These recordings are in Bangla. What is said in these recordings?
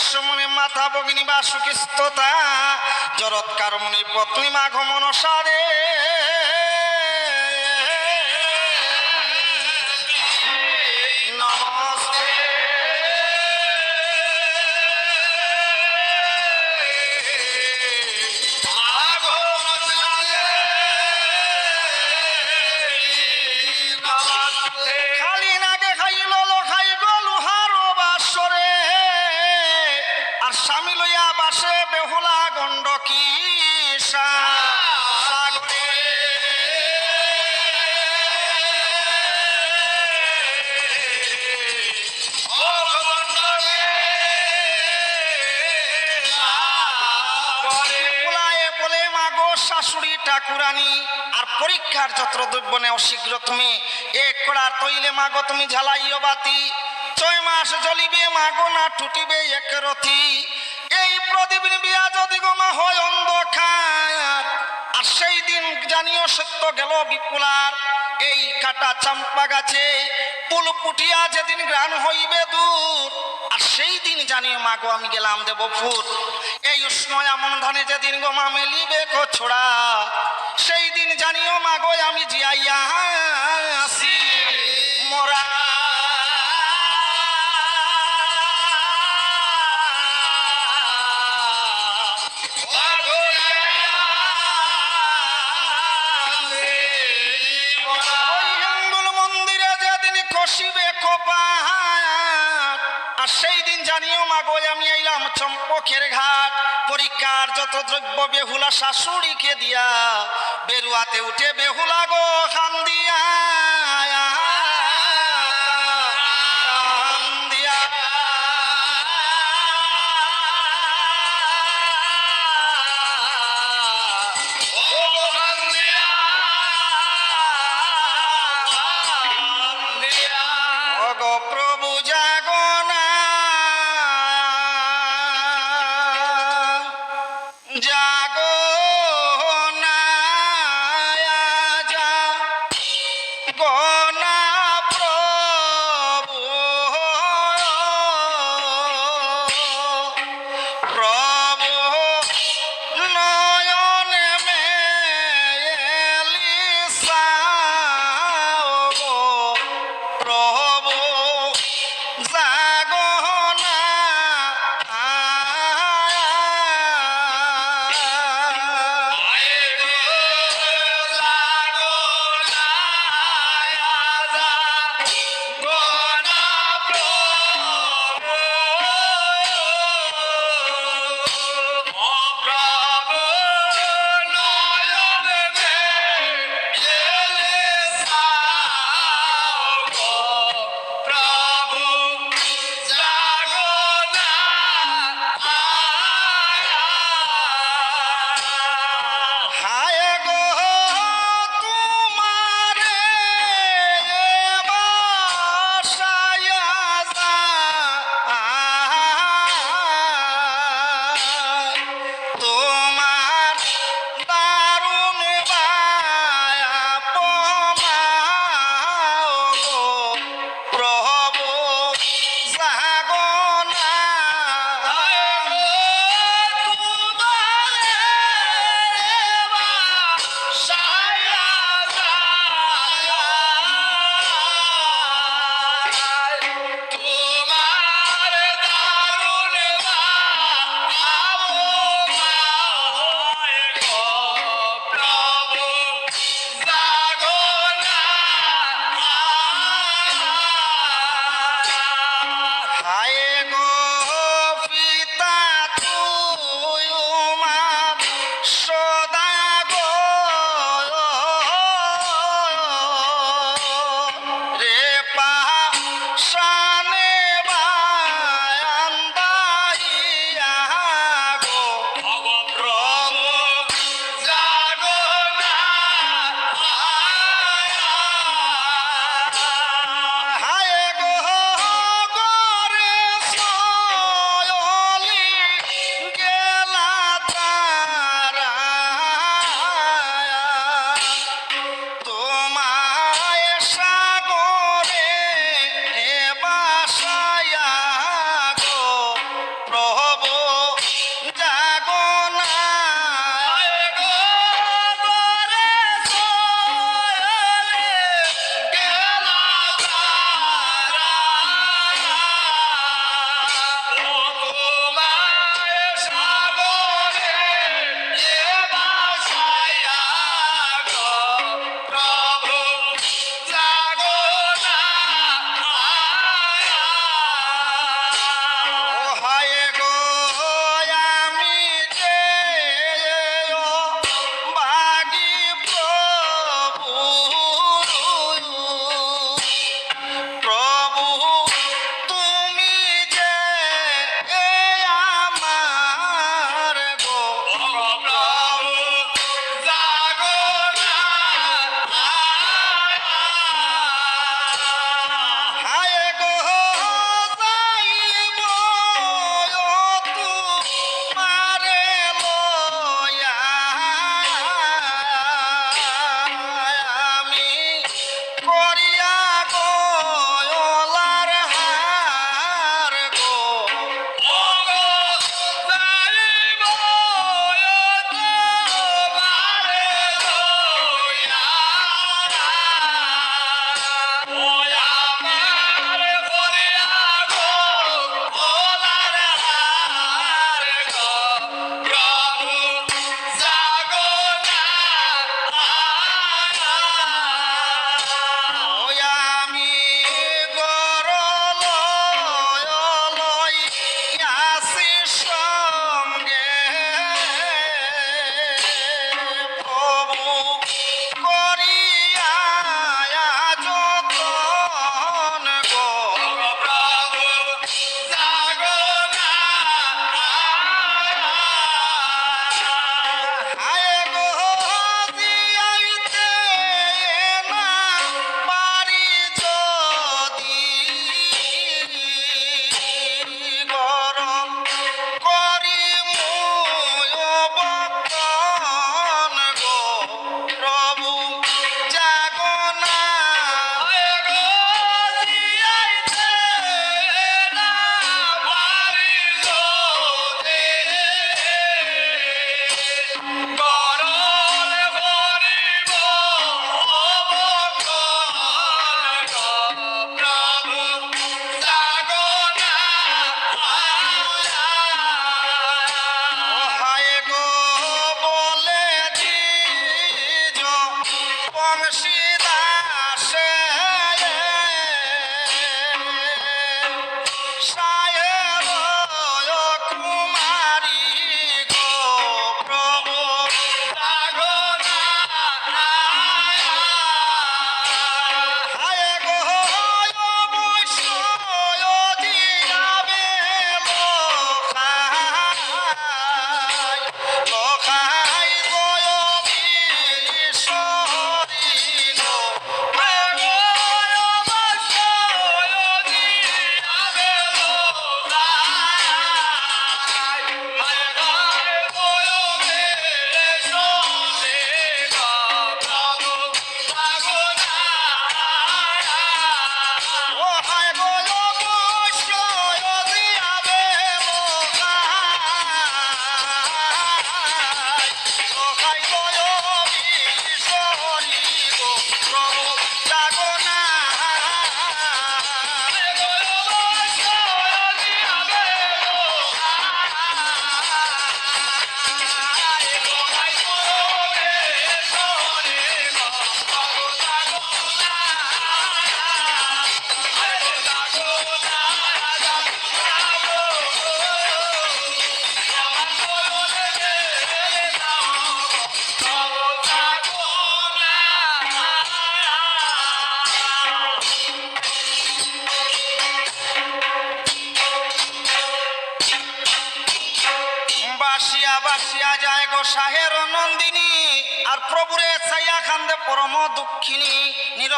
আস্তিক মনে মাথা ভগিনী বাসুকিস্ততা জরৎকার মুনি পত্নী মাঘ মনসারে। পরীক্ষার যত্র দ্রব্য নেও শীঘ্র তুমি। এক কড়ার তৈলে মাগো তুমি ঝালাইও বাতি। ছয় মাস জ্বলিবে মাগো না টুটিবে এক রথি। এই প্রদীপ বিয়া যদি গোমা হয় অন্ধকার। আর সেই দিন জানিও সত্য গেল বিপুলার। এই কাটা চাম্পা গাছে পুল পুটিয়া যেদিন গ্রাণ হইবে দূর। আর সেই দিন জানিও মাগো আমি গেলাম দেব ফুট এই উষ্ণ এমন ধানে যেদিন গো মা মেলিবে গো ছোড়া, সেই দিন জানিও মাগো আমি জিয়াইয়া আসি। মোরা মন্দিরে যেদিন কষিবে কোপাহাট আর সেই দিন মাগো আমি আইলাম চম্পকের ঘাট। পরীক্ষার যত দ্রব্য বেহুলা শাশুড়িকে দিয়া, বেরুয়াতে উঠে বেহুলা গো, খান দিয়া।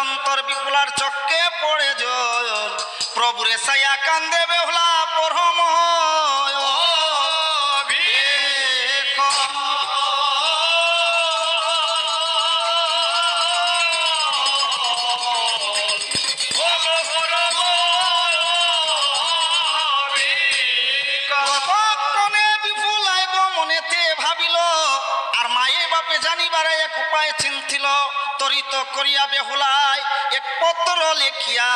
নিরন্তর বিপুলার চক্কে পড়ে জল প্রভুরে ছাইয়া কান্দে বেহুলা পরম ভাবিল, আর মায়ে বাপে জানিবারে এক উপায় চিন্তিল। তরিত করিয়া বেহুলায়, এক পত্র লিখিয়া,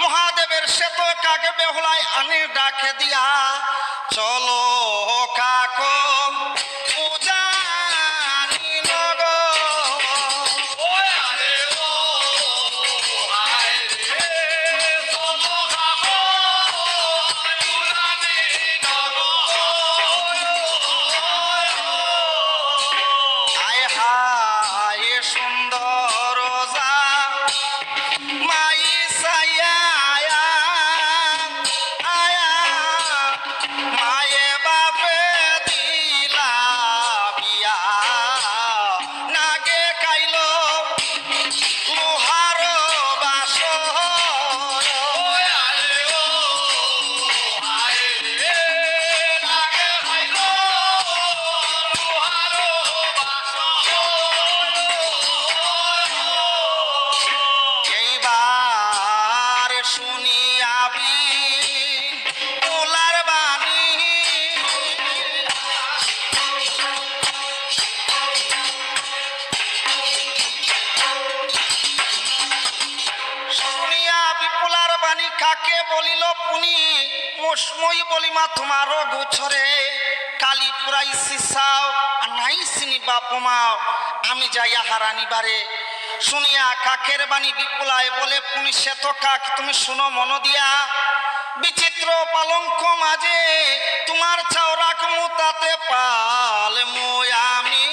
মহাদেবের শ্বেত কাকে বেহুলায় আনি ডাকে দিয়া, চলো কাক আমি যাইয়া হারানিবারে শুনিয়া কাকের বাণী বিপুলায় বলে, পুনি শ্বেত কাক, তুমি শুনো মন দিয়া। বিচিত্র পালঙ্ক মাঝে তোমার চাওরাক মুতাতে পাল আমি।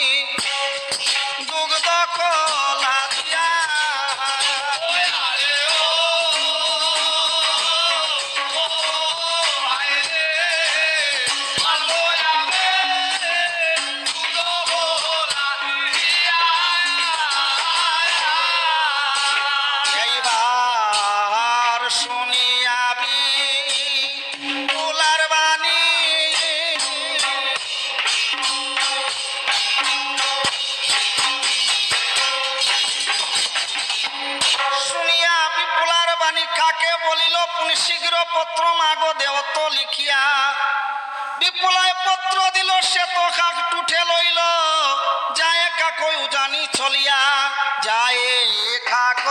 বিপুলায় পত্র দিল সে তো কাক টুঠে লইল। যায় কাকই উজানি চলিয়া যায় কাক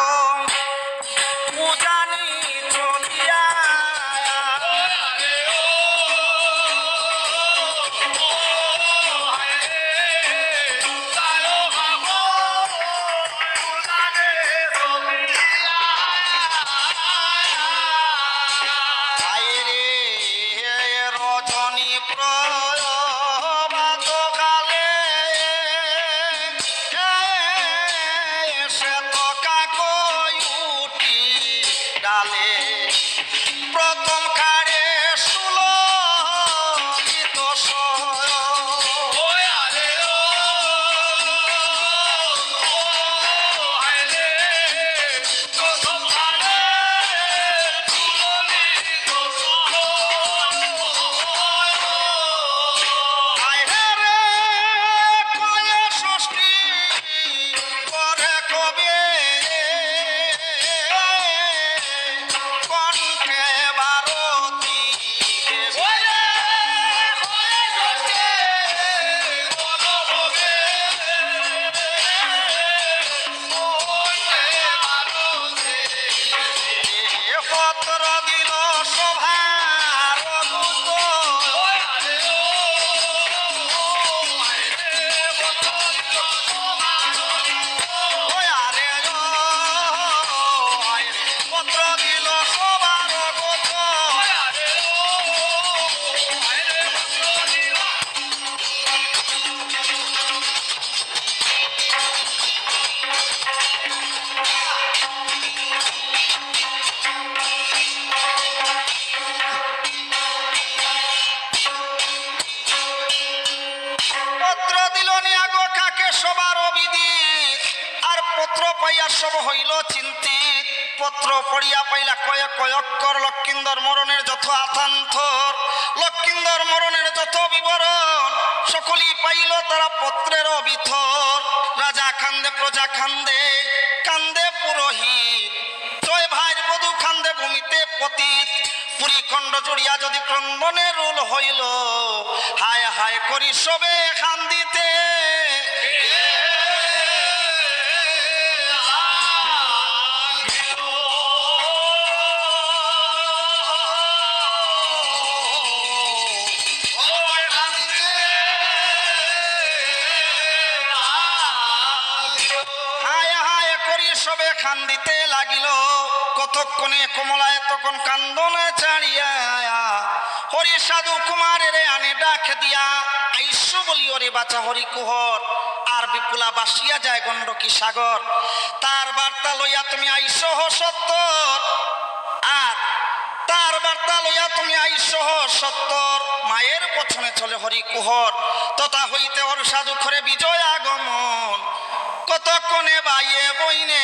হইল চিন্তিত পত্র পড়িয়া পাইলা কয়েক কয়ক্কর লক্ষিন্দর মরণের যত আথান্থর। লক্ষিন্দর মরণের যত বিবরণ, সকলেই পাইল তারা পত্রের অবিথর। রাজা খান্দে প্রজা খান্দে কান্দে পুরোহিত। জয় ভাইয়ের বধু খান্দে ভূমিতে পতিত। পুরী খণ্ড জুড়িয়া যদি ক্রন্দনের রুল হইল, হায় হায় করি সবে খান্দিতে সবে খান্দিতে লাগিল। কতক্ষণে কমলায় তখন কান্দনে ছাড়িয়া হরি সাধু কুমারের আনে ডাক দিয়া, আইস বলি ওরে বাঁচা হরি কুহর, আর বিপুলা বাসিয়া যায় গণ্ডকী সাগর। তার বার্তা লইয়া তুমি আইস সত্তর, আর তার বার্তা লইয়া তুমি আইসহ সত্তর। মায়ের পছনে চলে হরি কুহর, তথা হইতে ওর সাধু করে বিজয় আগমন। কতক্ষণে বাইয়ে বইনে।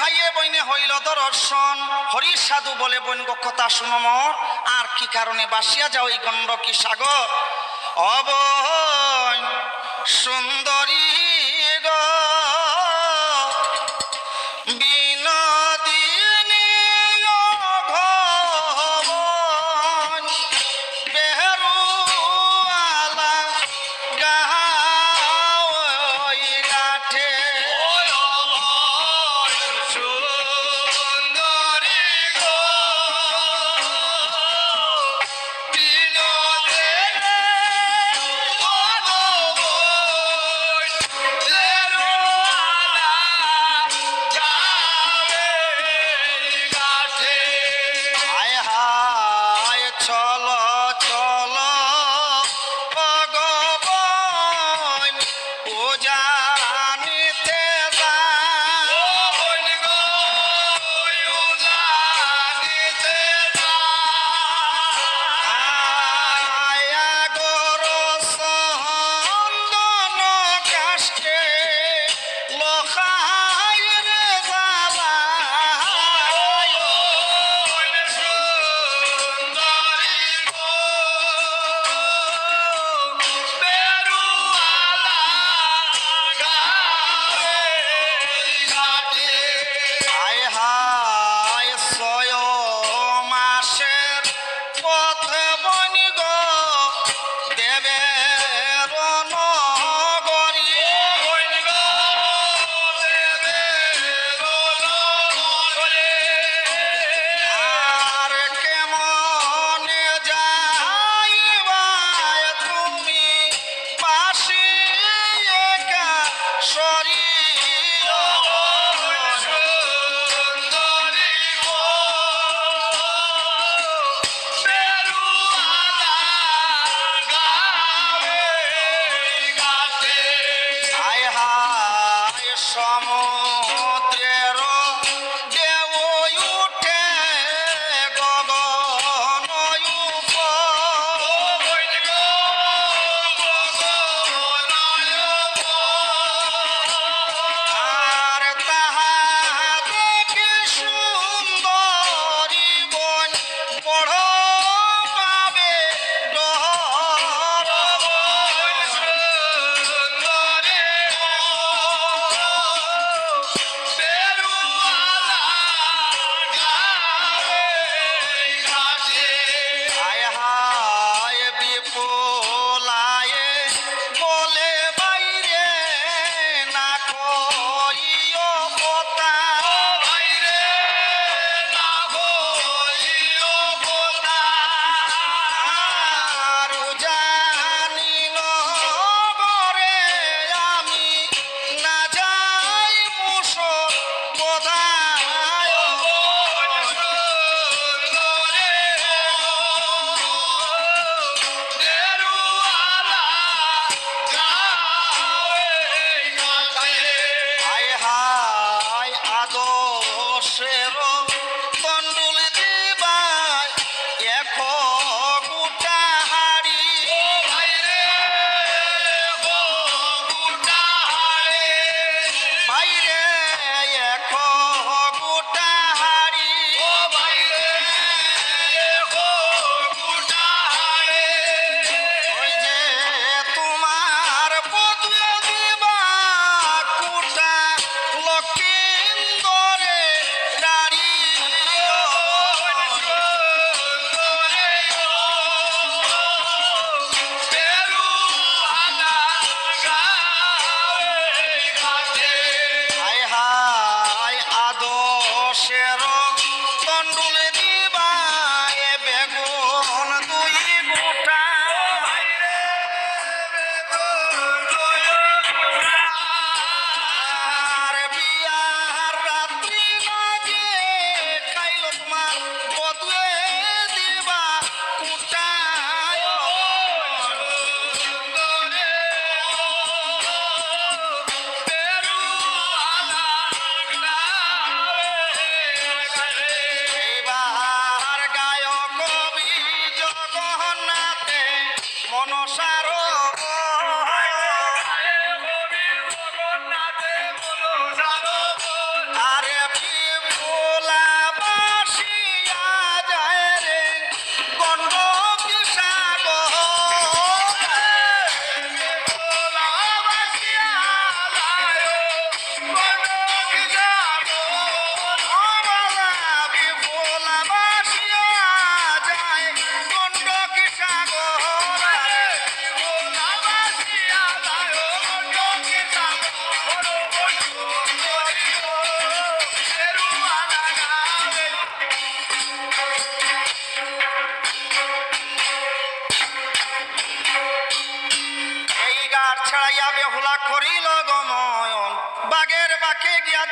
ভাইয়ে বইনে হইল দর্শন। হরি সাধু বলে বইন গো কথা শুনো মোর। আর কি কারণে বাসিয়া যাও এই গণ্ডকী সাগর? অবন সুন্দরী গো।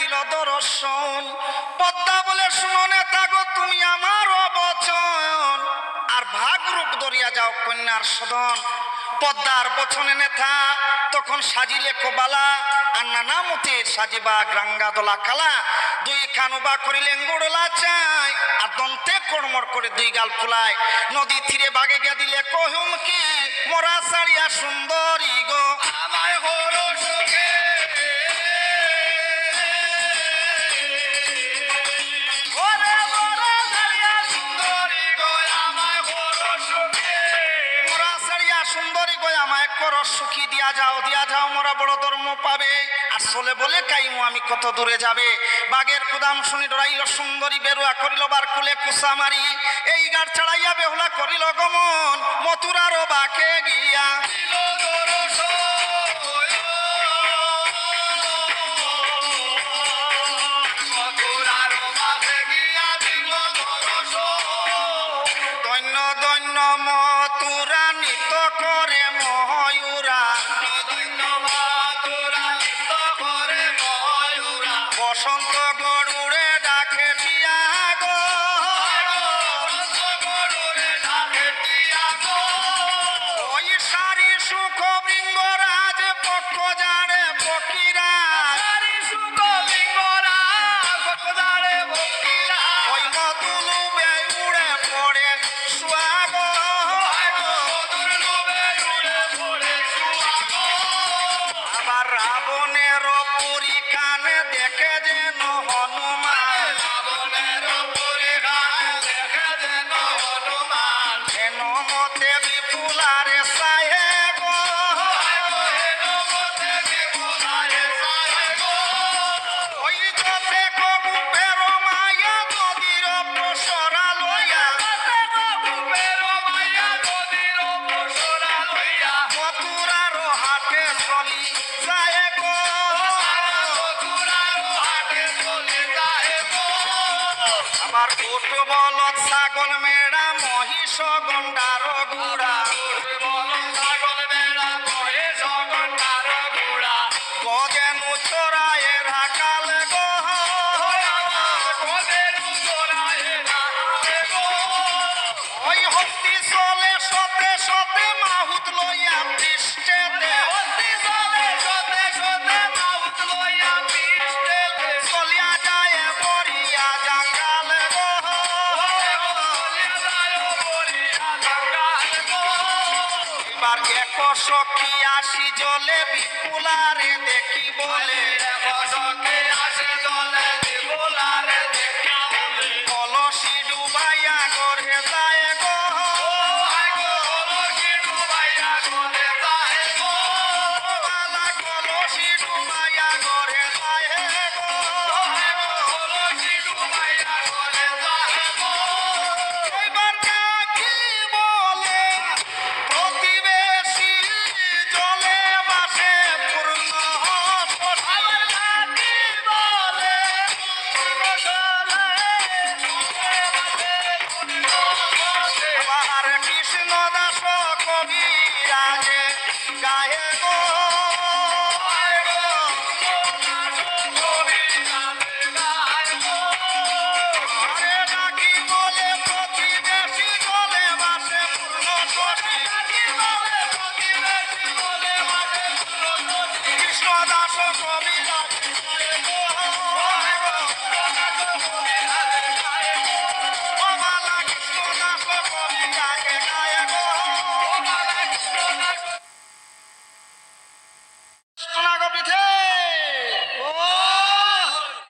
দিল দর্শন। পদ্মা বলে, শুনো নেতা গো, তুমি আমার অবচন। আর ভাগ রূপ দরিয়া যাও কন্যার সদন। পদ্মার বচনে নেতা তখন সাজিলে কোবালা, আর নানা মতে সাজিবা গ্রাঙ্গা দোলা কালা দুই কানুবা করিলেন গোড়লা চাই আর দন্তে কড়মড় করে দুই গাল ফুলায়। নদী তীরে বাগে গিয়া দিলে কহুম কি, মোরা সারিয়া সুন্দরী গো। সুখী দিয়া যাও দিয়া যাও, মোরা বড় ধর্ম পাবে। আর চলে বলে কাইমু, আমি কত দূরে যাবে? বাগের কুদাম শুনি ডরাইল, সুন্দরী বেরুয়া করিল বার কুলে কুসা মারি। এই গাড় ছাড়াইয়া বেহুলা করিল গমন, মথুরারও বাকে গিয়া। গজেনু